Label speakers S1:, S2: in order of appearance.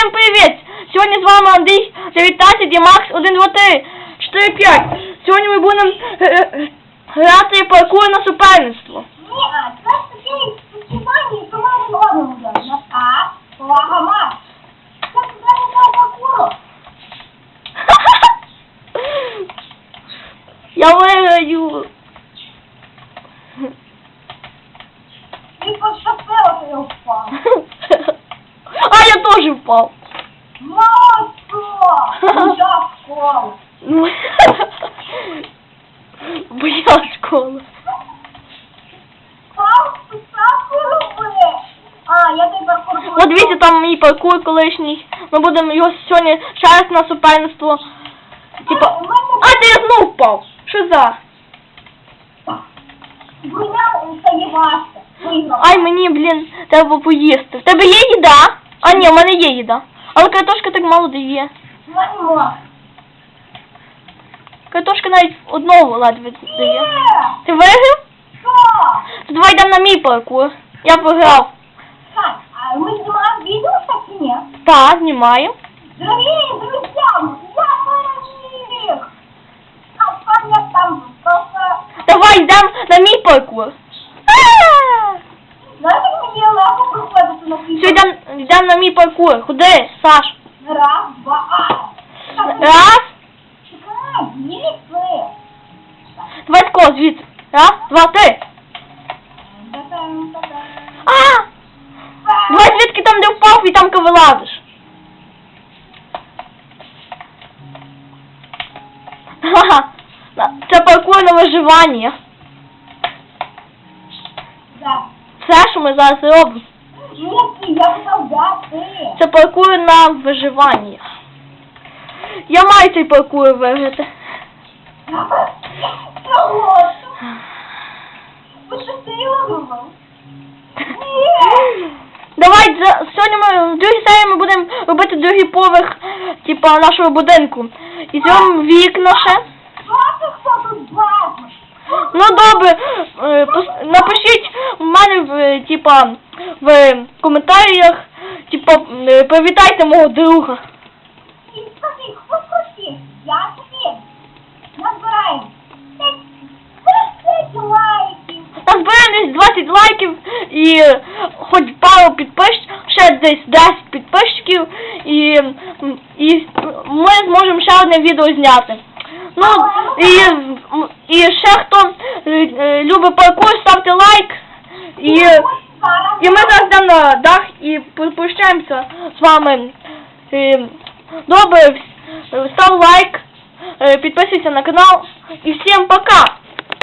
S1: Всем привет! Сегодня с вами Андрей 19 и Макс 1, 2, 3, 4, 5. Сьогодні ми будемо е, е, грати паркур на суперництво.
S2: Ні, а це такий співання, що ми не одному йдемо. А, повага мав. Це співання паркуру.
S1: Я виграю. А я теж впав.
S2: Молодко! Я школу.
S1: Ну, Бо я школа.
S2: Пав, писавку роби. А, я той паркур
S1: От дивіться, там мій паркур колишній. Ми будемо його сьогодні ще раз на суперництво. Типа. А, ти я знов впав. Що за?
S2: Буйня стає важче. Виграв.
S1: Ай, мені, блін, треба поїсти. В тебе є їда? А, ні, в мене є їда. Але картошка так мало дає. Картошка навіть одного ледве дає. Ти виграв? То Давай йдемо на мій паркур. Я програв.
S2: Так, а ми знімаємо відео так чи ні?
S1: Так, знімаю.
S2: Дорогі друзі, я переміг! А пан я там просто...
S1: Давай йдемо на мій паркур.
S2: Проходити на
S1: Все, йдемо йдем на мій паркур. Куди, Саш?
S2: Раз, два, а!
S1: Раз.
S2: Чекай, діти!
S1: Давай тако, звідси. Раз, два, три. А! Давай звідки там, де впав, і там вилазиш. Ха-ха. Це паркур на виживання.
S2: Да.
S1: Все, що ми зараз робимо.
S2: Ні, я сказав, да, ти.
S1: Це паркур на виживання. Я маю цей паркур виграти. Давай сьогодні ми в другій серії ми будемо робити другий поверх, типа нашого будинку. І зробимо вікна ще. Ну добре, е, напишіть в мене е, типа в коментарях, типа е, привітайте мого друга.
S2: Скажи, хто? Я тобі. Назбираємо. 30 лайків.
S1: Назберемо десь 20 лайків і е, хоч пару підписчиків, ще десь 10 підписчиків і, і ми зможемо ще одне відео зняти. Ну і, і ще хто е, е, любить паркур, ставте лайк і.
S2: Зараз.
S1: І ми зараз на дах і попрощаємося з вами. Добре, став лайк, е, підписуйся на канал і всім пока!